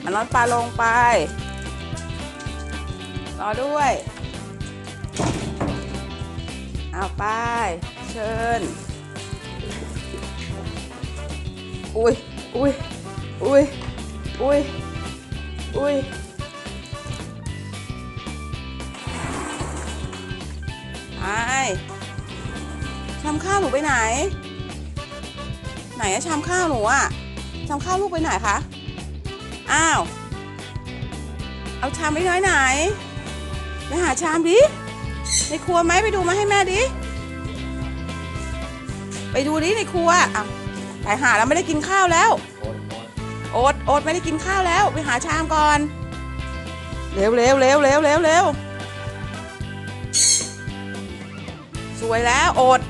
เอาน้องปลาลงไปรอด้วยเอาไป เชิญ อุ้ยอุ้ยอุ้ยอุ้ยอุ้ยไปชามข้าวหนูไปไหน ไหนอะชามข้าวหนูอะชามข้าวลูกไปไหนคะ อ้าว เอาชามไปไว้ไหน ไปหาชามดิ ในครัวไหมไปดูมาให้แม่ดิ ไปดูดิในครัวอะไปหาแล้วไม่ได้กินข้าวแล้ว โอ๊ตโอ๊ตไม่ได้กินข้าวแล้ว ไปหาชามก่อน เร็วเร็วเร็วเร็วเร็วเร็วสวยแล้วโอ๊ต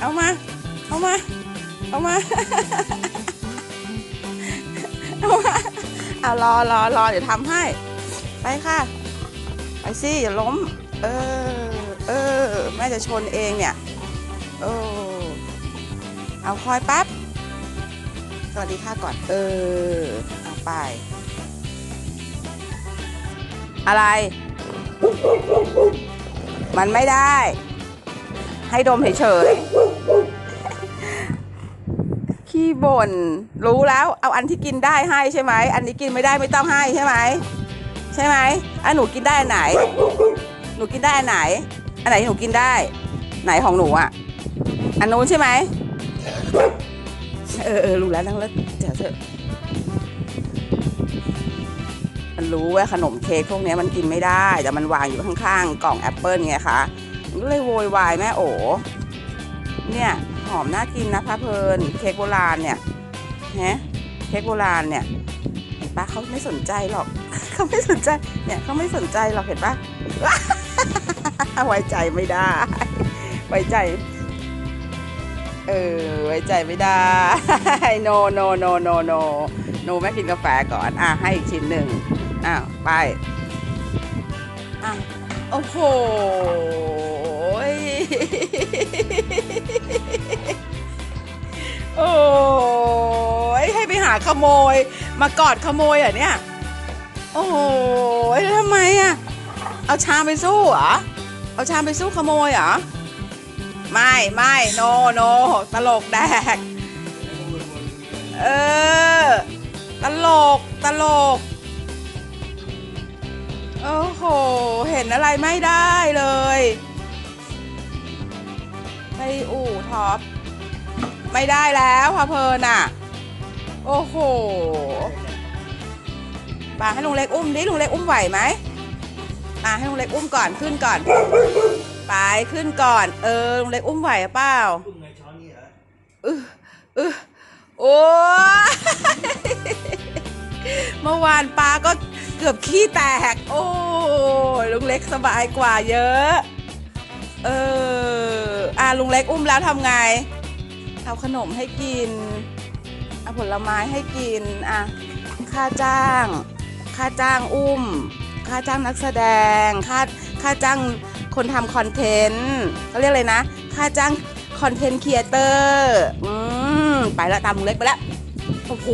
เอามา เอามา เอามา เอามา เอารอรอรอเดี๋ยวทำให้ ไปค่ะ ไปสิอย่าล้ม เออ เออ แม่จะชนเองเนี่ยโอ้เอาคอยแป๊บ สวัสดีค่ะก่อน เออ เอาไป อะไร มันไม่ได้ ให้ดมเฉยๆ ขี้บ่นรู้แล้วเอาอันที่กินได้ให้ใช่ไหมอันนี้กินไม่ได้ไม่ต้องให้ใช่ไหมใช่ไหมอะหนูกินได้อันไหน หนูกินได้อันไหน อันไหนหนูกินได้ ไหนของหนูอะอันนู้นใช่ไหมเออเออรู้แล้วนั่งแล้วเดี๋ยวเถอะมันรู้ว่าขนมเค้กพวกนี้มันกินไม่ได้ แต่มันวางอยู่ข้างๆกล่องแอปเปิลไงคะมันก็เลยโวยวายแม่โอ๋เนี่ย หอมน่ากินนะพะเพลินเค้กโบราณเนี่ยฮะเค้กโบราณเนี่ยเห็นปะเขาไม่สนใจหรอกเขาไม่สนใจเนี่ยเขาไม่สนใจหรอกเห็นปะไว้ใจไม่ได้ ไว้ใจ เออไว้ใจไม่ได้โนโนโนโนโนโนแม่กินกาแฟก่อนอะให้อีกชิ้นหนึ่งอ้าวไปอะโอ้โหาขโมย มากอดขโมยเหรอะเนี่ย โอ้โหทำไมอะ เอาชามไปสู้เหรอ เอาชามไปสู้ขโมยเหรอ ไม่ไม่โนโนตลกแดก เออ ตลกตลก โอ้โห เห็นอะไรไม่ได้เลย ไปอู่ท็อปไม่ได้แล้วพะเพลินอะ โอ้โหปาให้ลุงเล็กอุ้มดิลุงเล็กอุ้มไหวไหมอ่าให้ลุงเล็กอุ้มก่อนขึ้นก่อนไปขึ้นก่อน เออลุงเล็กอุ้มไหวเปล่าตุ้มในช้อนนี่เหรอเออเออโอ้เมื่อวานปลาก็เกือบขี้แตก โอ้ลุงเล็กสบายกว่าเยอะ เอออ่าลุงเล็กอุ้มแล้วทำไงเอาขนมให้กิน ผลไม้ให้กินอะค่าจ้าง ค่าจ้างอุ้ม ค่าจ้างนักแสดง ค่าค่าจ้างคนทำคอนเทนต์เขาเรียกอะไรนะ ค่าจ้างคอนเทนต์ครีเอเตอร์อืมไปแล้วตามเล็กไปแล้วโอ้โห